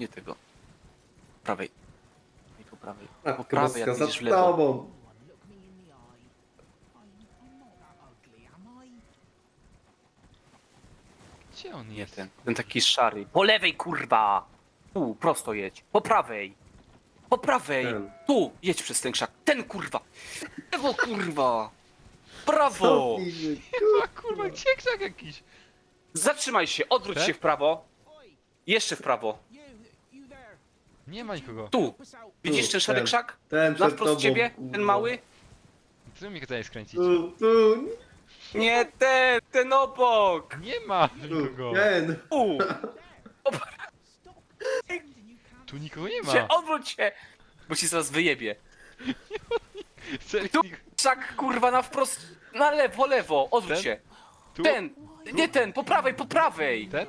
Nie tego. Prawej. Nie po prawej. Po Matko prawej, jak idziesz w za lewo. tobą. Gdzie on Nie jest? ten. Ten taki szary. Po lewej, kurwa! Tu, prosto jedź. Po prawej. Po prawej. Ten. Tu, jedź przez ten krzak. Ten, kurwa. Lewo, kurwa. Prawo. Cofnij się, A kurwa, gdzie krzak jakiś? Zatrzymaj się, odwróć Tak? się w prawo. Jeszcze w prawo. Nie ma nikogo. Tu. Widzisz ten szary ten. krzak? Ten Na przed wprost tobą. ciebie? kurwa. Ten mały? Co mi chce skręcić? Tu, tu, Nie ten, ten obok. Nie ma tu, nikogo. ten. Tu. Tu nikogo nie ma. Odwróć się. Bo ci zaraz wyjebie. Serio, Tu. Krzak, kurwa, na wprost. Na lewo, lewo. Odwróć Ten? się. Tu? Ten. Nie ten, po prawej, po prawej. Ten?